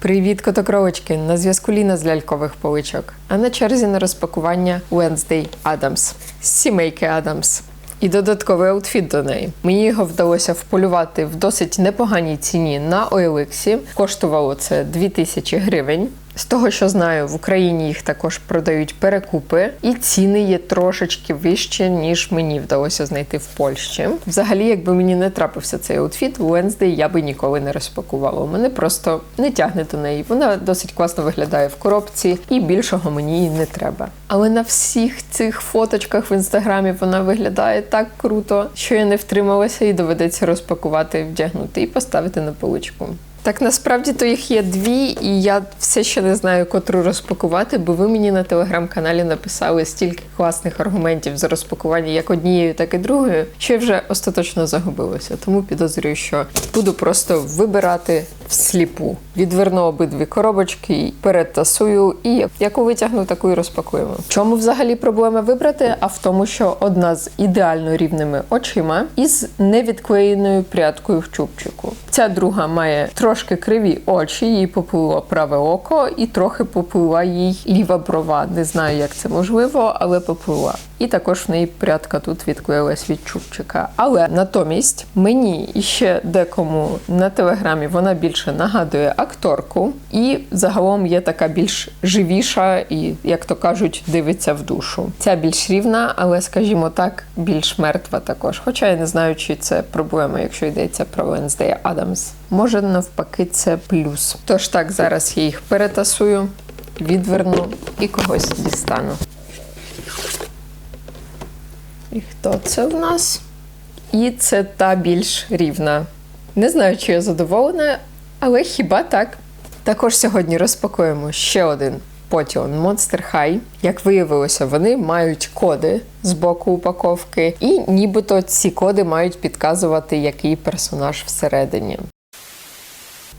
Привіт, котокровочки! На зв'язку Ліна з лялькових поличок. А на черзі на розпакування Wednesday Adams з сімейки Адамс. І додатковий аутфіт до неї. Мені його вдалося вполювати в досить непоганій ціні на OLX. Коштувало це 2000 гривень. З того, що знаю, в Україні їх також продають перекупи, і ціни є трошечки вищі, ніж мені вдалося знайти в Польщі. Взагалі, якби мені не трапився цей аутфіт, Wednesday я би ніколи не розпакувала. Мене просто не тягне до неї. Вона досить класно виглядає в коробці, і більшого мені не треба. Але на всіх цих фоточках в інстаграмі вона виглядає так круто, що я не втрималася і доведеться розпакувати, вдягнути і поставити на поличку. Так насправді то їх є дві, і я все ще не знаю, котру розпакувати, бо ви мені на телеграм-каналі написали стільки класних аргументів за розпакування як однією, так і другою, що я вже остаточно загубилася. Тому підозрюю, що буду просто вибирати всліпу. Відверну обидві коробочки, перетасую і яку витягну, таку і розпакуємо. Чому взагалі проблема вибрати? А в тому, що одна з ідеально рівними очима із невідклеєною прядкою в чубчику. Ця друга має трошки криві очі, їй поплило праве око, і трохи поплила їй ліва брова. Не знаю, як це можливо, але поплила. І також в неї прядка тут відклеїлась від чубчика. Але натомість мені і ще декому на телеграмі вона більше нагадує акторку, і загалом є така більш живіша і, як то кажуть, дивиться в душу. Ця більш рівна, але, скажімо так, більш мертва також. Хоча я не знаю, чи це проблема, якщо йдеться про Wednesday Adams. Може, навпаки, це плюс. Тож так, зараз я їх перетасую, відверну і когось дістану. І хто це в нас? І це та більш рівна. Не знаю, чи я задоволена, але хіба так. Також сьогодні розпакуємо ще один Potion Monster High. Як виявилося, вони мають коди з боку упаковки, і нібито ці коди мають підказувати, який персонаж всередині.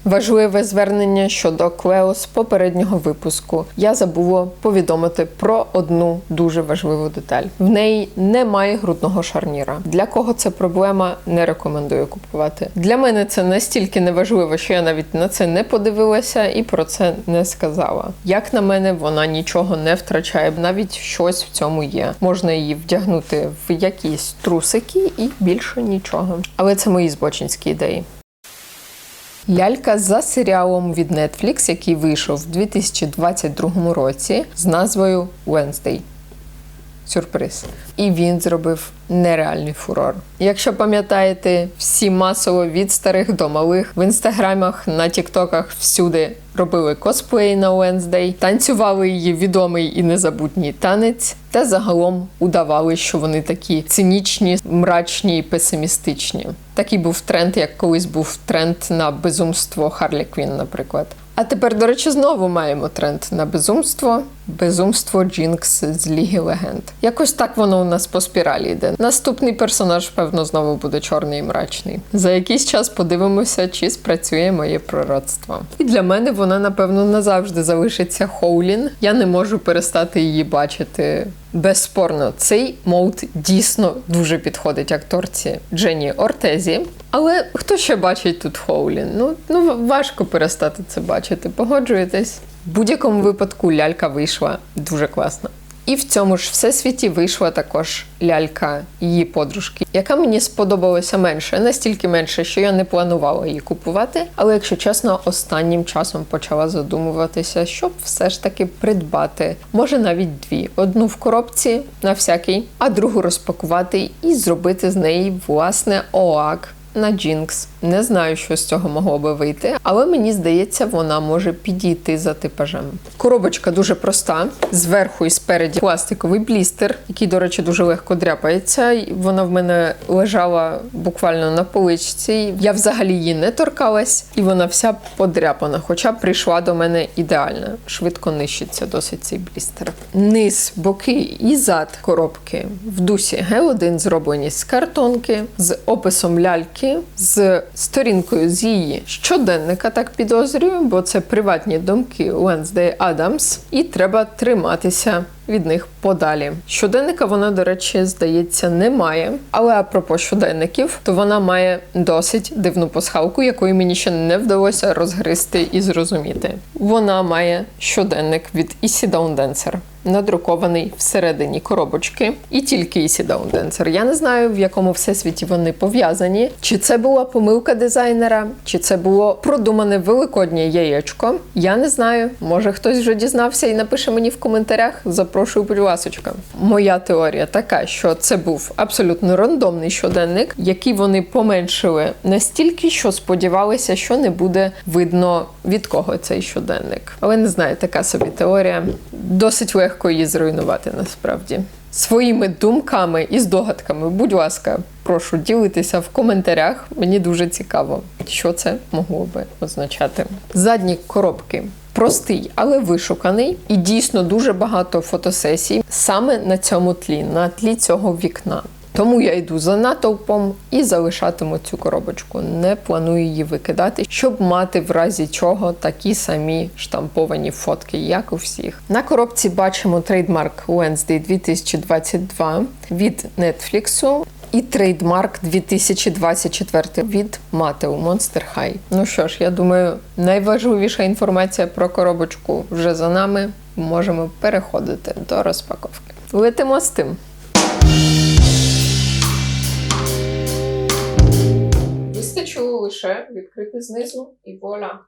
Важливе звернення щодо Клео з попереднього випуску. Я забула повідомити про одну дуже важливу деталь. В неї немає грудного шарніра. Для кого це проблема, не рекомендую купувати. Для мене це настільки неважливо, що я навіть на це не подивилася і про це не сказала. Як на мене, вона нічого не втрачає, навіть щось в цьому є. Можна її вдягнути в якісь трусики і більше нічого. Але це мої збочинські ідеї. Лялька за серіалом від Netflix, який вийшов в 2022 році з назвою Wednesday. Сюрприз. І він зробив нереальний фурор. Якщо пам'ятаєте, всі масово від старих до малих в інстаграмах, на тіктоках всюди робили косплей на Wednesday, танцювали її відомий і незабутній танець, та загалом удавали, що вони такі цинічні, мрачні і песимістичні. Такий був тренд, як колись був тренд на безумство Харлі Квін, наприклад. А тепер, до речі, знову маємо тренд на безумство. Безумство Джінкс з Ліги Легенд. Якось так воно у нас по спіралі йде. Наступний персонаж, певно, знову буде чорний і мрачний. За якийсь час подивимося, чи спрацює моє пророцтво. І для мене вона, напевно, назавжди залишиться Хоулін. Я не можу перестати її бачити. Безспорно, цей моут дійсно дуже підходить акторці Дженні Ортезі. Але хто ще бачить тут Хоулін? Ну, ну важко перестати це бачити. Погоджуєтесь? В будь-якому випадку лялька вийшла дуже класно. І в цьому ж всесвіті вийшла також лялька її подружки, яка мені сподобалася менше, настільки менше, що я не планувала її купувати. Але, якщо чесно, останнім часом почала задумуватися, щоб все ж таки придбати, може навіть дві: одну в коробці на всякий, а другу розпакувати і зробити з неї власне ОАК на Джінкс. Не знаю, що з цього могло би вийти, але мені здається, вона може підійти за типажем. Коробочка дуже проста. Зверху і спереді пластиковий блістер, який, до речі, дуже легко дряпається. Вона в мене лежала буквально на поличці. Я взагалі її не торкалась, і вона вся подряпана, хоча прийшла до мене ідеально. Швидко нищиться досить цей блістер. Низ, боки і зад коробки в дусі Г1 зроблені з картонки, з описом ляльки коробки з сторінкою з її щоденника, так підозрюю, бо це приватні думки Wednesday Adams, і треба триматися від них подалі. Щоденника вона, до речі, здається, не має. Але апропо щоденників, то вона має досить дивну пасхалку, якої мені ще не вдалося розгризти і зрозуміти. Вона має щоденник від Down Dancer. Надрукований всередині коробочки, і тільки Easy Down Dancer. Я не знаю, в якому всесвіті вони пов'язані. Чи це була помилка дизайнера, чи це було продумане великоднє яєчко. Я не знаю. Може хтось вже дізнався і напише мені в коментарях. Запрошую, будь ласочка. Моя теорія така, що це був абсолютно рандомний щоденник, який вони поменшили настільки, що сподівалися, що не буде видно від кого цей щоденник. Але не знаю, така собі теорія. Досить легко її зруйнувати насправді. Своїми думками і здогадками, будь ласка, прошу ділитися в коментарях. Мені дуже цікаво, що це могло би означати. Задні коробки. Простий, але вишуканий, і дійсно дуже багато фотосесій саме на цьому тлі, на тлі цього вікна. Тому я йду за натовпом і залишатиму цю коробочку. Не планую її викидати, щоб мати в разі чого такі самі штамповані фотки, як у всіх. На коробці бачимо трейдмарк Wednesday 2022 від Netflix. І трейдмарк 2024 від Матеу Monster High. Ну що ж, я думаю, найважливіша інформація про коробочку вже за нами. Можемо переходити до розпаковки. Летимо з тим. Вистачило лише відкрити знизу і вуаля.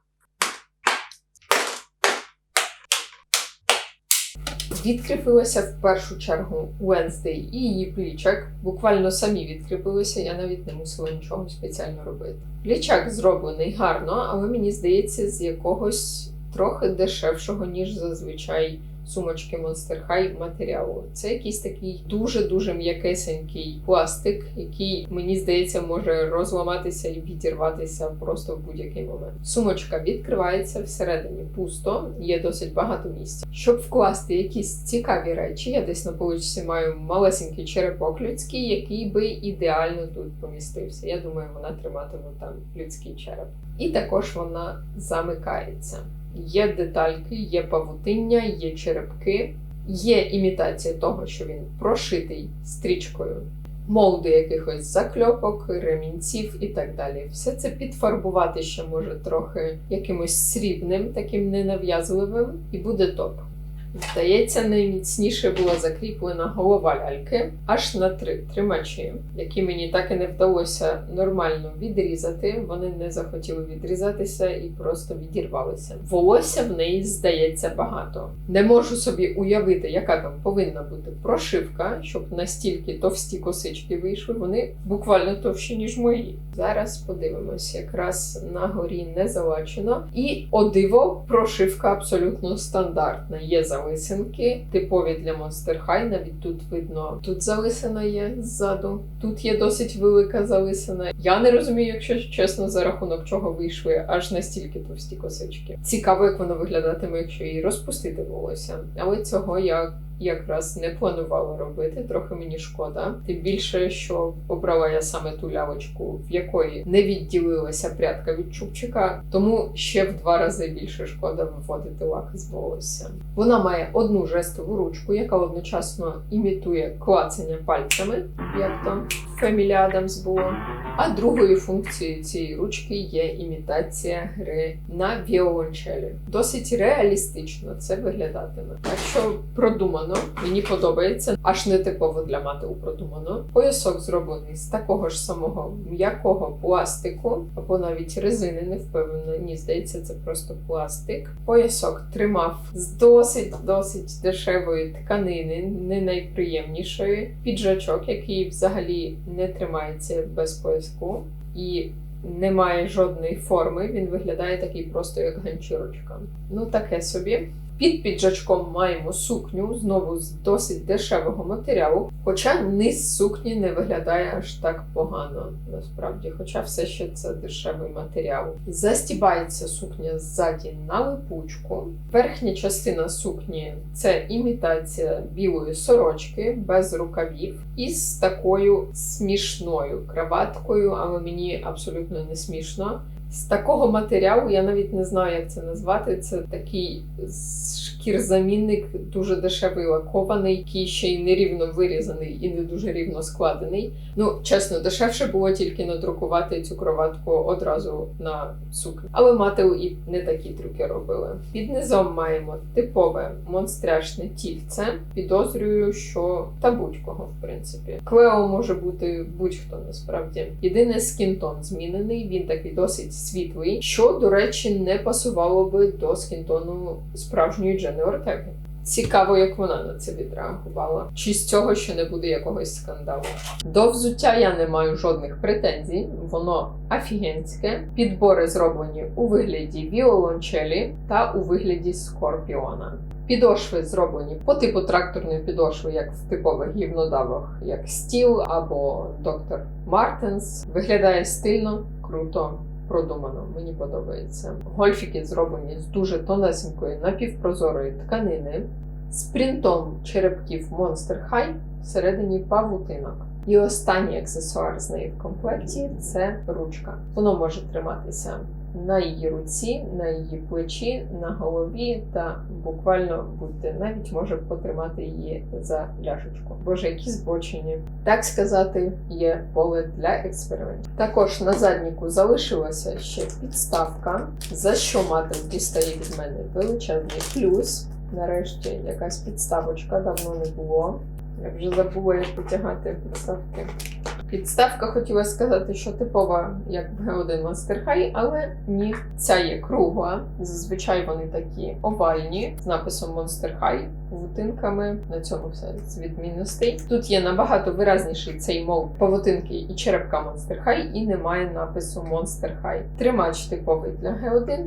Відкріпилася в першу чергу Wednesday і її плічак. Буквально самі відкріпилися, я навіть не мусила нічого спеціально робити. Плічак зроблений гарно, але мені здається, з якогось трохи дешевшого, ніж зазвичай сумочки Monster High матеріалу. Це якийсь такий дуже-дуже м'якесенький пластик, який, мені здається, може розламатися і відірватися просто в будь-який момент. Сумочка відкривається всередині пусто, є досить багато місця. Щоб вкласти якісь цікаві речі, я десь на поличці маю малесенький черепок людський, який би ідеально тут помістився. Я думаю, вона триматиме там людський череп. І також вона замикається. Є детальки, є павутиння, є черепки, є імітація того, що він прошитий стрічкою, молди якихось закльопок, ремінців і так далі. Все це підфарбувати ще може трохи якимось срібним, таким ненав'язливим, і буде топ. Здається, найміцніше була закріплена голова ляльки аж на три тримачі, які мені так і не вдалося нормально відрізати. Вони не захотіли відрізатися і просто відірвалися. Волосся в неї здається багато. Не можу собі уявити, яка там повинна бути прошивка, щоб настільки товсті косички вийшли. Вони буквально товщі, ніж мої. Зараз подивимось, якраз на горі не залачено. І о диво, прошивка абсолютно стандартна. Є залисинки, типові для Monster High. Навіть тут видно, тут залисина є ззаду. Тут є досить велика залисина. Я не розумію, якщо чесно, за рахунок чого вийшли аж настільки товсті косички. Цікаво, як воно виглядатиме, якщо її розпустити волосся. Але цього я якраз не планувала робити. Трохи мені шкода. Тим більше, що обрала я саме ту лявочку, в якої не відділилася прядка від чубчика, тому ще в два рази більше шкода виводити лак з волосся. Вона має одну жестову ручку, яка одночасно імітує клацання пальцями, як в Family Adams було. А другою функцією цієї ручки є імітація гри на віолончелі. Досить реалістично це виглядатиме. Так що продумано, мені подобається, аж не типово для мату продумано. Поясок зроблений з такого ж самого м'якого пластику, або навіть резини, не впевнена. Ні, здається, це просто пластик. Поясок тримав з досить досить дешевої тканини, не найприємнішої. Піджачок, який взагалі не тримається без пояску і не має жодної форми. Він виглядає такий просто як ганчурочка. Ну, таке собі. Під піджачком маємо сукню, знову з досить дешевого матеріалу. Хоча низ сукні не виглядає аж так погано, насправді, хоча все ще це дешевий матеріал. Застібається сукня ззаді на липучку. Верхня частина сукні це імітація білої сорочки без рукавів із такою смішною краваткою, але мені абсолютно не смішно. З такого матеріалу я навіть не знаю, як це назвати. Це такий шкірзамінник, дуже дешевий лакований, який ще й нерівно вирізаний і не дуже рівно складений. Ну, чесно, дешевше було тільки надрукувати цю кроватку одразу на сукню. Але Матеу і не такі трюки робили. Під низом маємо типове монстряшне тільце. Підозрюю, що та будь-кого, в принципі. Клео може бути будь-хто насправді. Єдине скінтон змінений, він такий досить світлий, що, до речі, не пасувало би до скінтону справжньої Джени Ортеги. Цікаво, як вона на це відреагувала. Чи з цього ще не буде якогось скандалу? До взуття я не маю жодних претензій. Воно афігенське. Підбори зроблені у вигляді віолончелі та у вигляді скорпіона. Підошви зроблені по типу тракторної підошви, як в типових гівнодавах, як Стіл або Доктор Мартенс. Виглядає стильно, круто. Продумано, мені подобається. Гольфіки зроблені з дуже тонесенької напівпрозорої тканини, з принтом черепків Monster High всередині павутинок. І останній аксесуар з неї в комплекті це ручка. Воно може триматися на її руці, на її плечі, на голові та буквально будьте навіть може потримати її за ляшечку. Боже, які збочені. Так сказати, є поле для експериментів. Також на задніку залишилася ще підставка, за що мати дістає від мене величезний плюс. Нарешті якась підставочка давно не було. Я вже забула, як потягати підставки. Підставка хотіла сказати, що типова, як в G1 Master High, але ні, ця є кругла. Зазвичай вони такі овальні з написом Monster High, павутинками. На цьому все з відмінностей. Тут є набагато виразніший цей мов павутинки і черепка Monster High, і немає напису Monster High. Тримач типовий для G1.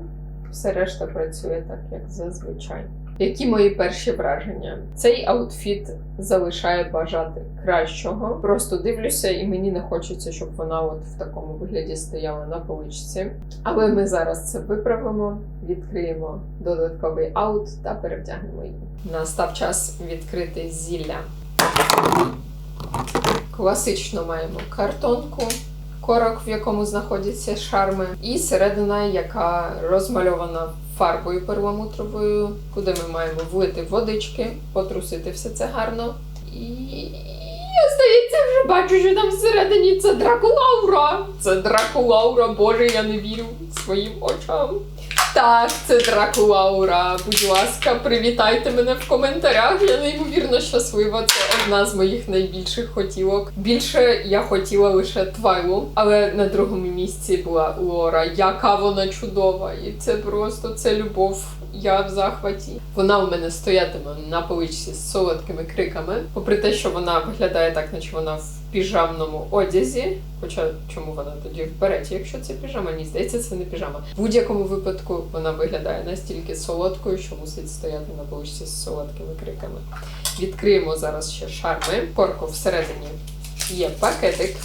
Все решта працює так, як зазвичай. Які мої перші враження? Цей аутфіт залишає бажати кращого. Просто дивлюся, і мені не хочеться, щоб вона от в такому вигляді стояла на поличці. Але ми зараз це виправимо, відкриємо додатковий аут та перевдягнемо її. Настав час відкрити зілля. Класично маємо картонку. Корок, в якому знаходяться шарми, і середина, яка розмальована фарбою перламутровою, куди ми маємо влити водички, потрусити все це гарно. І я здається, вже бачу, що там всередині це Дракулаура. Це Дракулаура, боже, я не вірю своїм очам. Так, це Дракулаура. Будь ласка, привітайте мене в коментарях. Я неймовірно щаслива. Це одна з моїх найбільших хотілок. Більше я хотіла лише Твайлу, але на другому місці була Лора. Яка вона чудова! І це просто це любов. Я в захваті. Вона у мене стоятиме на поличці з солодкими криками. Попри те, що вона виглядає так, наче вона в піжамному одязі. Хоча чому вона тоді в береті, якщо це піжама? Мені здається, це не піжама. В будь-якому випадку вона виглядає настільки солодкою, що мусить стояти на поличці з солодкими криками. Відкриємо зараз ще шарми. Корку всередині є пакетик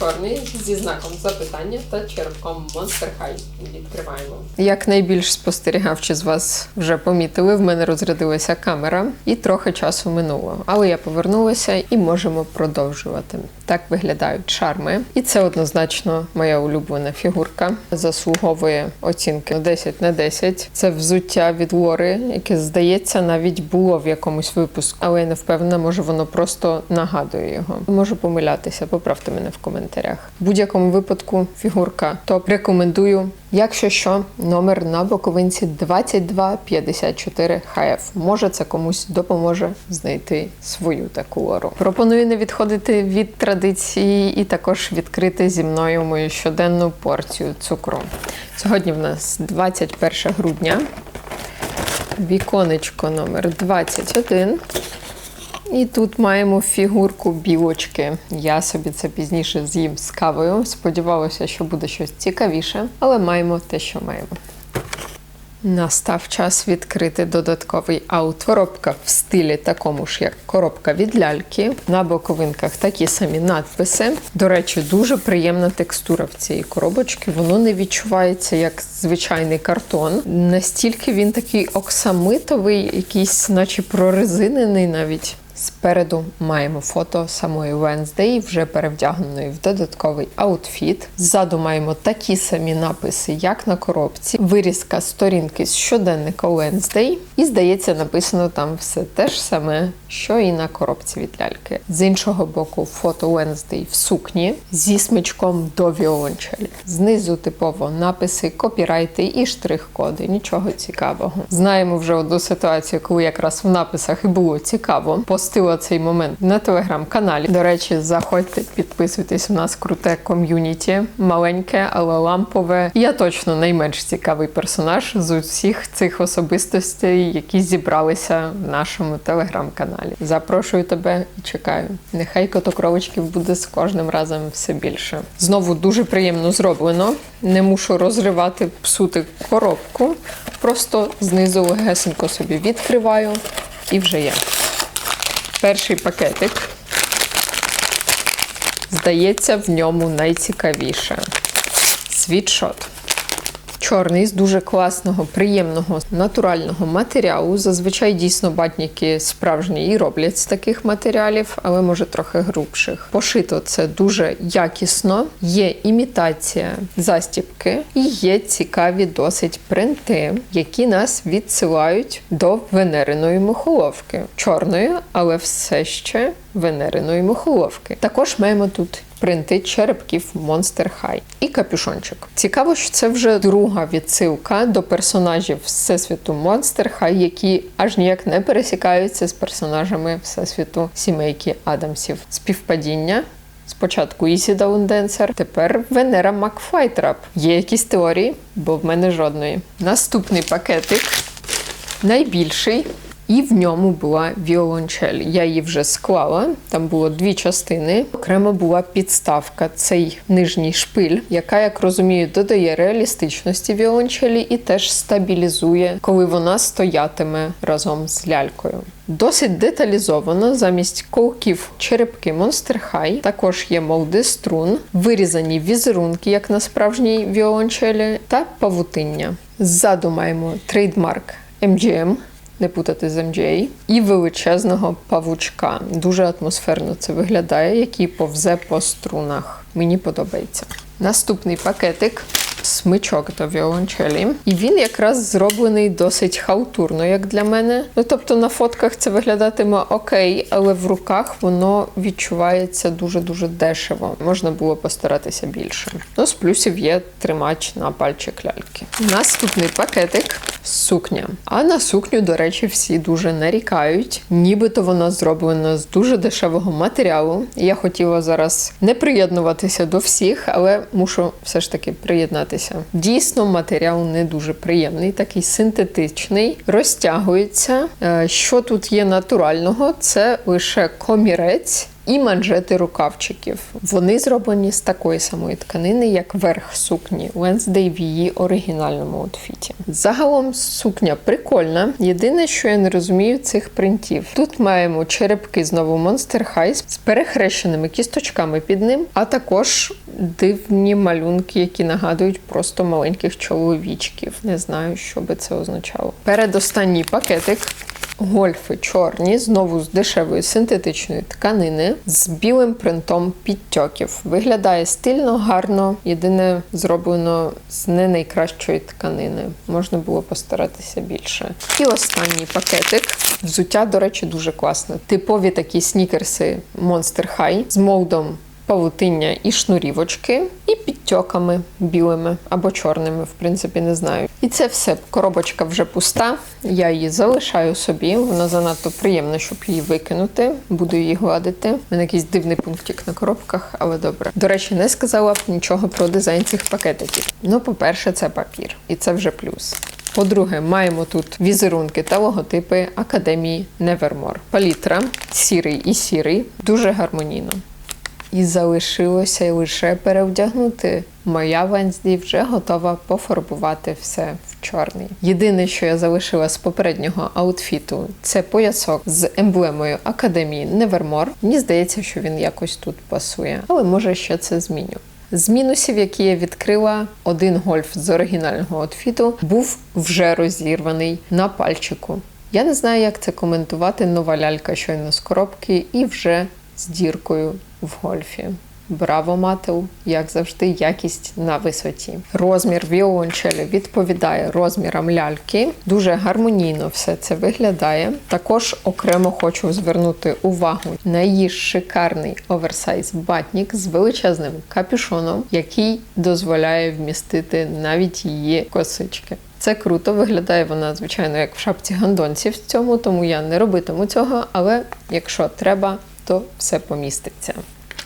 чорний зі знаком запитання та черепком Monster High. Відкриваємо. Як найбільш спостерігавчі з вас вже помітили, в мене розрядилася камера і трохи часу минуло. Але я повернулася і можемо продовжувати. Так виглядають шарми. І це однозначно моя улюблена фігурка. Заслуговує оцінки 10 на 10. Це взуття від Лори, яке здається навіть було в якомусь випуску, але я не впевнена, може воно просто нагадує його. Можу помилятися, поправте мене в коментарях. В будь-якому випадку фігурка топ рекомендую. Якщо що, номер на боковинці 2254 ХФ. Може, це комусь допоможе знайти свою таку лору. Пропоную не відходити від традиції і також відкрити зі мною мою щоденну порцію цукру. Сьогодні в нас 21 грудня. Віконечко номер 21. І тут маємо фігурку білочки. Я собі це пізніше з'їм з кавою. Сподівалася, що буде щось цікавіше, але маємо те, що маємо. Настав час відкрити додатковий аут. В стилі такому ж, як коробка від ляльки. На боковинках такі самі надписи. До речі, дуже приємна текстура в цієї коробочки. Воно не відчувається як звичайний картон. Настільки він такий оксамитовий, якийсь, наче прорезинений навіть. Спереду маємо фото самої Wednesday, вже перевдягненої в додатковий аутфіт. Ззаду маємо такі самі написи, як на коробці. Вирізка сторінки з щоденника Wednesday. І, здається, написано там все те ж саме, що і на коробці від ляльки. З іншого боку, фото Wednesday в сукні зі смичком до віолончелі. Знизу типово написи, копірайти і штрих-коди. Нічого цікавого. Знаємо вже одну ситуацію, коли якраз в написах і було цікаво. Постила цей момент на телеграм-каналі. До речі, заходьте, підписуйтесь. У нас круте ком'юніті, маленьке, але лампове. Я точно найменш цікавий персонаж з усіх цих особистостей, які зібралися в нашому телеграм-каналі. Запрошую тебе і чекаю. Нехай котокровочків буде з кожним разом все більше. Знову дуже приємно зроблено. Не мушу розривати, псути коробку. Просто знизу легесенько собі відкриваю і вже є. Перший пакетик. Здається, в ньому найцікавіше. Світшот. Чорний з дуже класного, приємного, натурального матеріалу. Зазвичай дійсно батніки справжні і роблять з таких матеріалів, але може трохи грубших. Пошито це дуже якісно, є імітація застібки і є цікаві досить принти, які нас відсилають до венериної мухоловки. Чорної, але все ще венериної мухоловки. Також маємо тут принти черепків Monster High і капюшончик. Цікаво, що це вже друга відсилка до персонажів Всесвіту Monster High, які аж ніяк не пересікаються з персонажами Всесвіту сімейки Адамсів. Співпадіння. Спочатку Ісі Даунденсер, тепер Венера Макфайтрап. Є якісь теорії, бо в мене жодної. Наступний пакетик найбільший. І в ньому була віолончель. Я її вже склала. Там було дві частини. Окремо була підставка, цей нижній шпиль, яка, як розумію, додає реалістичності віолончелі і теж стабілізує, коли вона стоятиме разом з лялькою. Досить деталізовано, замість колків черепки Monster High також є молди струн, вирізані візерунки, як на справжній віолончелі, та павутиння. Ззаду маємо трейдмарк MGM, не путати з MJ, і величезного павучка. Дуже атмосферно це виглядає, який повзе по струнах. Мені подобається. Наступний пакетик. Смичок до віолончелі. І він якраз зроблений досить халтурно, як для мене. Ну тобто на фотках це виглядатиме окей, але в руках воно відчувається дуже-дуже дешево. Можна було постаратися більше. Ну, з плюсів є тримач на пальчик ляльки. Наступний пакетик сукня. А на сукню, до речі, всі дуже нарікають. Нібито вона зроблена з дуже дешевого матеріалу. Я хотіла зараз не приєднуватися до всіх, але мушу все ж таки приєднатися. Дійсно, матеріал не дуже приємний, такий синтетичний, розтягується. Е, Що тут є натурального? Це лише комірець. І манжети рукавчиків. Вони зроблені з такої самої тканини, як верх сукні Wednesday в її оригінальному аутфіті. Загалом сукня прикольна. Єдине, що я не розумію цих принтів. Тут маємо черепки знову Monster High з перехрещеними кісточками під ним, а також дивні малюнки, які нагадують просто маленьких чоловічків. Не знаю, що би це означало. Передостанній пакетик. Гольфи чорні, знову з дешевої синтетичної тканини, з білим принтом підтьоків. Виглядає стильно, гарно, єдине зроблено з не найкращої тканини. Можна було постаратися більше. І останній пакетик. Взуття, до речі, дуже класне. Типові такі снікерси Monster High з молдом павутиння і шнурівочки, і підтьоками білими або чорними, в принципі, не знаю. І це все. Коробочка вже пуста. Я її залишаю собі. Вона занадто приємна, щоб її викинути. Буду її гладити. У мене якийсь дивний пунктик на коробках, але добре. До речі, не сказала б нічого про дизайн цих пакетиків. Ну, по-перше, це папір, і це вже плюс. По-друге, маємо тут візерунки та логотипи Академії Nevermore. Палітра сірий і сірий, дуже гармонійно. І залишилося лише перевдягнути. Моя Венздій вже готова пофарбувати все в чорний. Єдине, що я залишила з попереднього аутфіту, це поясок з емблемою академії Nevermore. Мені здається, що він якось тут пасує, але може ще це зміню. З мінусів, які я відкрила, один гольф з оригінального аутфіту був вже розірваний на пальчику. Я не знаю, як це коментувати. Нова лялька щойно з коробки і вже з діркою в гольфі. Браво, Мател, як завжди, якість на висоті. Розмір віолончелі відповідає розмірам ляльки. Дуже гармонійно все це виглядає. Також окремо хочу звернути увагу на її шикарний оверсайз батнік з величезним капюшоном, який дозволяє вмістити навіть її косички. Це круто, виглядає вона, звичайно, як в шапці гандонців в цьому, тому я не робитиму цього, але якщо треба, то все поміститься.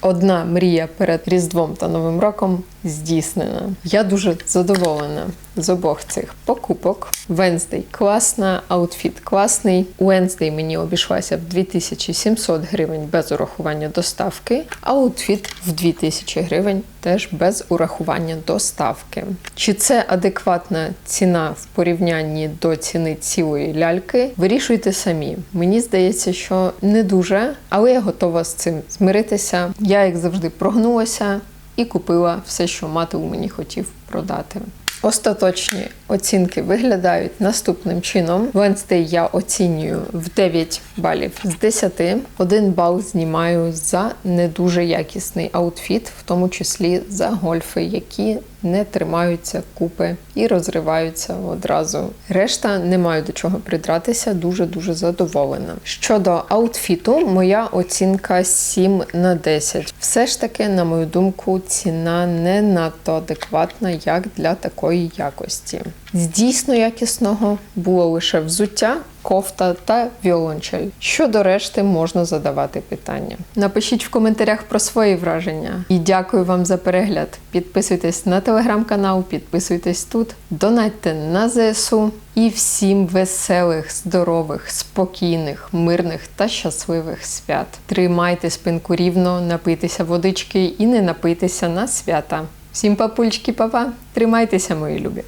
Одна мрія перед Різдвом та Новим роком здійснена. Я дуже задоволена з обох цих покупок. Wednesday класна, аутфіт класний. Wednesday мені обійшлася в 2700 гривень без урахування доставки. Аутфіт в 2000 гривень теж без урахування доставки. Чи це адекватна ціна в порівнянні до ціни цілої ляльки? Вирішуйте самі. Мені здається, що не дуже, але я готова з цим змиритися. Я, як завжди, прогнулася і купила все, що мати у мені хотів продати. Остаточні оцінки виглядають наступним чином. Венстей я оцінюю в 9 балів з 10. Один бал знімаю за не дуже якісний аутфіт, в тому числі за гольфи, які не тримаються купи і розриваються одразу. Решта не маю до чого придратися, дуже дуже задоволена. Щодо аутфіту, моя оцінка 7 на 10. Все ж таки, на мою думку, ціна не надто адекватна, як для такої якості. З дійсно якісного було лише взуття, кофта та віолончель. Щодо решти можна задавати питання. Напишіть в коментарях про свої враження. І дякую вам за перегляд. Підписуйтесь на телеграм-канал, підписуйтесь тут, донатьте на ЗСУ і всім веселих, здорових, спокійних, мирних та щасливих свят. Тримайте спинку рівно, напийтеся водички і не напийтеся на свята. Всім папульчики, папа, тримайтеся, мої любі!